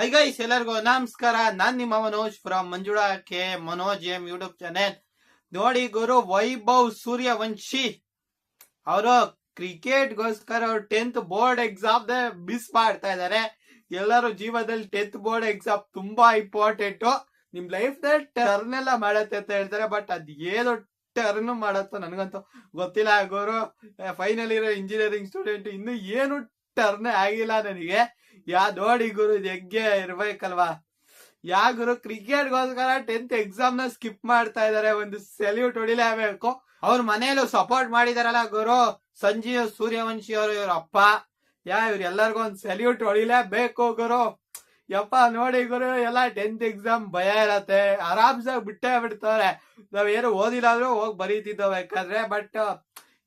High guys ಎಲ್ಲರಿಗೂ ನಮಸ್ಕಾರ. ನಾನ್ ನಿಮ್ಮ Manoj from Manjula K Manoj M YouTube channel ನೋಡಿ ಗುರು ವೈಭವ್ ಸೂರ್ಯವಂಶಿ. ಅವರು ಕ್ರಿಕೆಟ್ ಗೋಸ್ಕರ ಅವ್ರು ಟೆಂತ್ ಬೋರ್ಡ್ ಎಕ್ಸಾಮ್ ಮಿಸ್ ಮಾಡ್ತಾ ಇದಾರೆ. ಎಲ್ಲರೂ ಜೀವನದಲ್ಲಿ ಟೆಂತ್ ಬೋರ್ಡ್ ಎಕ್ಸಾಮ್ ತುಂಬಾ ಇಂಪಾರ್ಟೆಂಟ್ ನಿಮ್ ಲೈಫ್ ಟರ್ನ್ ಎಲ್ಲ ಮಾಡತ್ತೆ ಅಂತ ಹೇಳ್ತಾರೆ ಬಟ್ ಅದ್ ಏನು ಟರ್ನ್ ಮಾಡತ್ತೋ ನನಗಂತೂ ಗೊತ್ತಿಲ್ಲ ಗುರು. ಫೈನಲ್ ಇರೋ ಇಂಜಿನಿಯರಿಂಗ್ ಸ್ಟೂಡೆಂಟ್ ಇನ್ನು ಏನು ಟರ್ನ್ ಆಗಿಲ್ಲ ನನಗೆ. ಯಾ ನೋಡಿ ಗುರು ಹೆಗ್ಗೆ ಇರ್ಬೇಕಲ್ವಾ? ಯಾ ಗುರು, ಕ್ರಿಕೆಟ್ಗೋಸ್ಕರ ಟೆಂತ್ ಎಕ್ಸಾಮ್ನ ಸ್ಕಿಪ್ ಮಾಡ್ತಾ ಇದಾರೆ. ಒಂದು ಸೆಲ್ಯೂಟ್ ಹೊಡಿಲೇಬೇಕು. ಅವ್ರ ಮನೆಯಲ್ಲೂ ಸಪೋರ್ಟ್ ಮಾಡಿದಾರಲ್ಲ ಗುರು. ಸಂಜೀವ್ ಸೂರ್ಯವಂಶಿ ಅವರು ಇವ್ರ ಅಪ್ಪ. ಯಾ, ಇವ್ರ ಎಲ್ಲರಿಗೂ ಒಂದ್ ಸೆಲ್ಯೂಟ್ ಹೊಡಿಲೇಬೇಕು ಗುರು. ಯಪ್ಪ, ನೋಡಿ ಗುರು, ಎಲ್ಲ ಟೆಂತ್ ಎಕ್ಸಾಮ್ ಭಯ ಇರತ್ತೆ. ಆರಾಮ್ಸಾಗಿ ಬಿಟ್ಟೇ ಬಿಡ್ತಾರೆ. ನಾವ್ ಏನು ಓದಿಲ್ಲ ಅಂದ್ರೆ ಹೋಗಿ ಬರೀತಿದ್ದೋ ಬೇಕಾದ್ರೆ ಬಟ್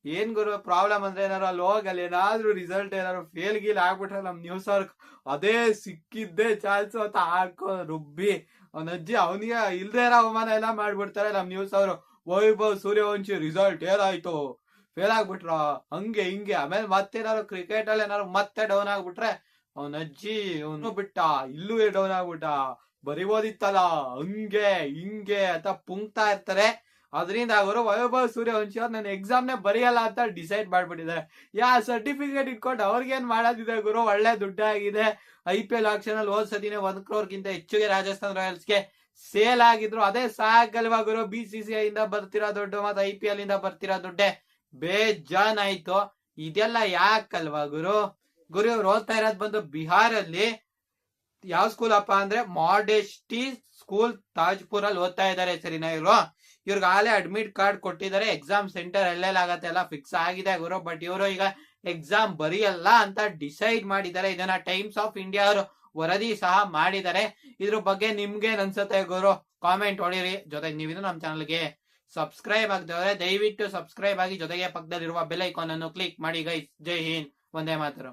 ಏನ್ ಗುರು ಪ್ರಾಬ್ಲಮ್ ಅಂದ್ರೆ ಏನಾರು ಅಲ್ಲಿ ಹೋಗಿ ಅಲ್ಲಿ ಏನಾದ್ರು ರಿಸಲ್ಟ್ ಏನಾದ್ರು ಫೇಲ್ ಗೀಲ್ ಆಗ್ಬಿಟ್ರೆ ನಮ್ ನ್ಯೂಸ್ ಅವ್ರ ಅದೇ ಸಿಕ್ಕಿದ್ದೆ ಚಾನ್ಸ್ ಅಂತ ಹಾಕೋ ರುಬ್ಬಿ. ಅವನ ಅಜ್ಜಿ, ಅವನಿಗೆ ಇಲ್ದೇ ಇರೋ ಅವಮಾನ ಎಲ್ಲ ಮಾಡ್ಬಿಡ್ತಾರೆ ನಮ್ ನ್ಯೂಸ್ ಅವರು. ವೈಭವ್ ಸೂರ್ಯವಂಶಿ ರಿಸಲ್ಟ್ ಏನಾಯ್ತು? ಫೇಲ್ ಆಗ್ಬಿಟ್ರ? ಹಂಗೆ, ಹಿಂಗೆ. ಆಮೇಲೆ ಮತ್ತೇನಾದ್ರು ಕ್ರಿಕೆಟ್ ಅಲ್ಲಿ ಏನಾರು ಮತ್ತೆ ಡೌನ್ ಆಗ್ಬಿಟ್ರೆ ಅವನ ಅಜ್ಜಿ ಅವನು ಬಿಟ್ಟ. ಇಲ್ಲೂ ಡೌನ್ ಆಗ್ಬಿಟ್ಟ. ಬರಿಬೋದಿತ್ತಲ್ಲ? ಹಂಗೆ, ಹಿಂಗೆ ಅಂತ ಪುಂಕ್ತಾ ಇರ್ತಾರೆ. ಅದರಿಂದ ಅವರು ವೈಭವ್ ಸೂರ್ಯವಂಶಿ ಅವ್ರು ನನ್ನ ಎಕ್ಸಾಮ್ ನೇ ಬರೆಯಲ್ಲ ಅಂತ ಡಿಸೈಡ್ ಮಾಡ್ಬಿಟ್ಟಿದ್ದಾರೆ. ಯಾ ಸರ್ಟಿಫಿಕೇಟ್ ಇಟ್ಕೊಂಡು ಅವ್ರಿಗೇನು ಮಾಡೋದಿದೆ ಗುರು? ಒಳ್ಳೆ ದುಡ್ಡಾಗಿದೆ. ಐ ಪಿ ಎಲ್ ಆಕ್ಷನ್ ಅಲ್ಲಿ ಹೋದ್ ಸತಿನೇ ಒಂದ್ ಕ್ರೋರ್ಗಿಂತ ಹೆಚ್ಚಿಗೆ ರಾಜಸ್ಥಾನ್ ರಾಯಲ್ಸ್ಗೆ ಸೇಲ್ ಆಗಿದ್ರು. ಅದೇ ಸಾಕಲ್ವಾ ಗುರು? ಬಿ ಸಿ ಸಿ ಇಂದ ಬರ್ತಿರೋ ದುಡ್ಡು ಮತ್ತೆ ಐ ಪಿ ಎಲ್ ಇಂದ ಬರ್ತಿರೋ ದುಡ್ಡೆ. ಬೇಜಾನ್ ಆಯ್ತು ಇದೆಲ್ಲ ಯಾಕಲ್ವಾ ಗುರು? ಗುರು ಇವ್ರು ಓದ್ತಾ ಇರೋದ್ ಬಂದು ಬಿಹಾರಲ್ಲಿ ಯಾವ ಸ್ಕೂಲ್ ಅಪ್ಪ ಅಂದ್ರೆ ಮಾಡೆಸ್ಟಿ ಸ್ಕೂಲ್ ತಾಜ್ಪುರ್ ಅಲ್ಲಿ ಓದ್ತಾ ಇದ್ದಾರೆ ಸರಿನಾ ಇವರು. ಇವ್ರಿಗೆ ಆಲೇ ಅಡ್ಮಿಟ್ ಕಾರ್ಡ್ ಕೊಟ್ಟಿದ್ದಾರೆ ಎಕ್ಸಾಮ್ ಸೆಂಟರ್ ಎಲ್ಲೆಲ್ಲ ಆಗತ್ತೆ ಎಲ್ಲ ಫಿಕ್ಸ್ ಆಗಿದೆ ಗುರು ಬಟ್ ಇವರು ಈಗ ಎಕ್ಸಾಮ್ ಬರೆಯಲ್ಲ ಅಂತ ಡಿಸೈಡ್ ಮಾಡಿದ್ದಾರೆ. ಇದನ್ನ ಟೈಮ್ಸ್ ಆಫ್ ಇಂಡಿಯಾ ಅವರು ವರದಿ ಸಹ ಮಾಡಿದ್ದಾರೆ. ಇದ್ರ ಬಗ್ಗೆ ನಿಮ್ಗೆ ಅನ್ಸುತ್ತೆ ಗುರು? ಕಾಮೆಂಟ್ ಹೊಡಿರಿ. ಜೊತೆಗೆ ನೀವಿದ್ರು ನಮ್ಮ ಚಾನಲ್ಗೆ ಸಬ್ಸ್ಕ್ರೈಬ್ ಆಗದವ್ರೆ, ದಯವಿಟ್ಟು ಸಬ್ಸ್ಕ್ರೈಬ್ ಆಗಿ ಜೊತೆಗೆ ಪಕ್ಕದಲ್ಲಿರುವ ಬೆಲ್ ಐಕಾನ್ ಅನ್ನು ಕ್ಲಿಕ್ ಮಾಡಿ ಗೈಸ್ ಜೈ ಹಿಂದ್. ಒಂದೇ ಮಾತರು.